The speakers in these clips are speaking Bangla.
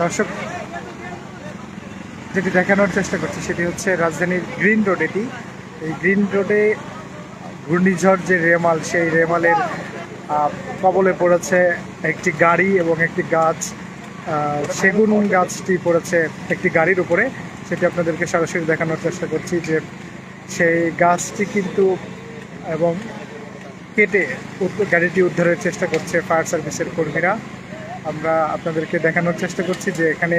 দর্শক, যেটি দেখানোর চেষ্টা করছি সেটি হচ্ছে রাজধানীর গ্রিন রোড এটি। এই গ্রিন রোডে ঘূর্ণিঝড় যে রেমাল, সেই রেমালের কবলে পড়েছে একটি গাড়ি এবং একটি গাছ। সেগুন গাছটি পড়েছে একটি গাড়ির উপরে। সেটি আপনাদেরকে সরাসরি দেখানোর চেষ্টা করছি যে সেই গাছটি কিন্তু, এবং কেটে গাড়িটি উদ্ধারের চেষ্টা করছে ফায়ার সার্ভিসের কর্মীরা। আমরা আপনাদেরকে দেখানোর চেষ্টা করছি যে এখানে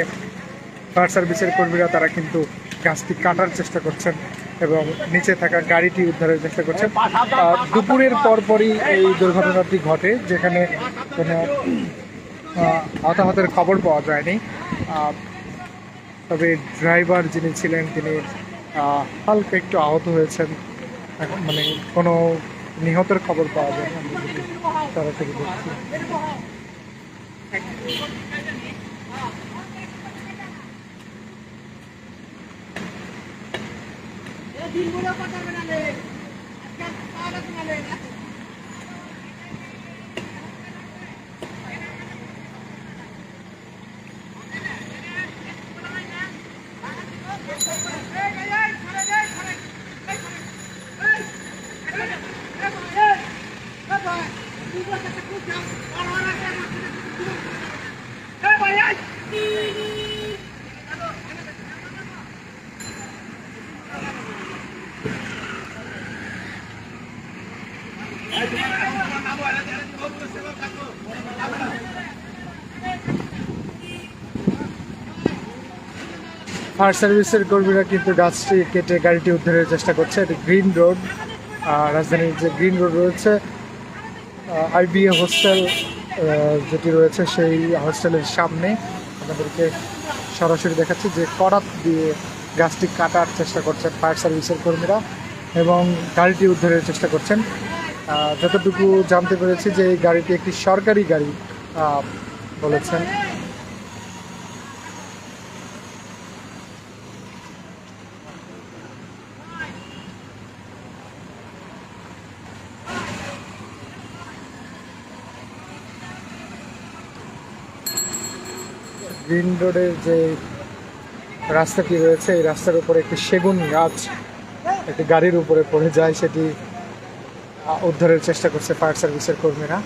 ফায়ার সার্ভিসের কর্মীরা তারা কিন্তু গাছটি কাটার চেষ্টা করছেন এবং নিচে থাকা গাড়িটি উদ্ধারের চেষ্টা করছেন। দুপুরের পরপরই এই দুর্ঘটনাটি ঘটে, যেখানে কোনো হতাহতের খবর পাওয়া যায়নি। তবে ড্রাইভার যিনি ছিলেন, তিনি হালকা একটু আহত হয়েছেন। মানে কোনো নিহতের খবর পাওয়া যায় না তাড়াতাড়ি দেখছি দিনগুলো কথা বলে আজকাল পাওয়া তোমাদের Bye-bye. ফায়ার সার্ভিসের কর্মীরা কিন্তু গাছটি কেটে গাড়িটি উদ্ধারের চেষ্টা করছে। এটি গ্রিন রোড রাজধানীর যে গ্রিন রোড রয়েছে আইবিএ হোস্টেল যেটি রয়েছে সেই হোস্টেলের সামনে। আপনাদেরকে সরাসরি দেখাচ্ছি যে করাত দিয়ে গাছটি কাটার চেষ্টা করছেন ফায়ার সার্ভিসের কর্মীরা এবং গাড়িটি উদ্ধারের চেষ্টা করছেন। যতটুকু জানতে পেরেছি যে এই গাড়িটি একটি সরকারি গাড়ি বলেছেন। গ্রিন রোডের যে রাস্তাটি রয়েছে, এই রাস্তার উপরে একটি সেগুন গাছ একটি গাড়ির উপরে পড়ে যায়, সেটি উদ্ধারের চেষ্টা করছে ফায়ার সার্ভিসের কর্মীরা।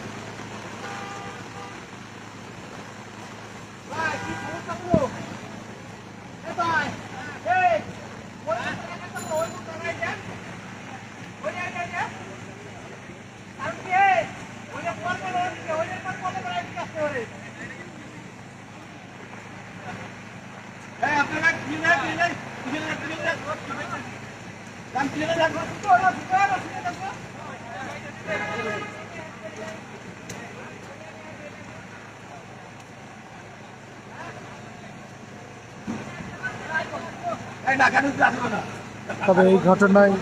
তবে এই ঘটনায়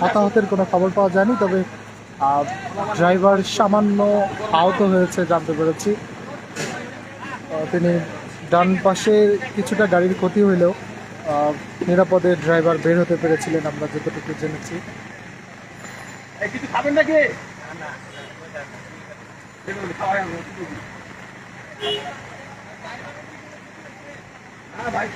হতাহতের কোনো খবর পাওয়া যায়নি, তবে ড্রাইভার সামান্য আহত হয়েছে জানতে পেরেছি। তিনি ডান পাশে কিছুটা গাড়ির ক্ষতি হইলেও নিরাপদে ড্রাইভার বের হতে পেরেছিলেন আমরা যতটুকু জেনেছি কিছু খাবেন নাকি হ্যাঁ ভাই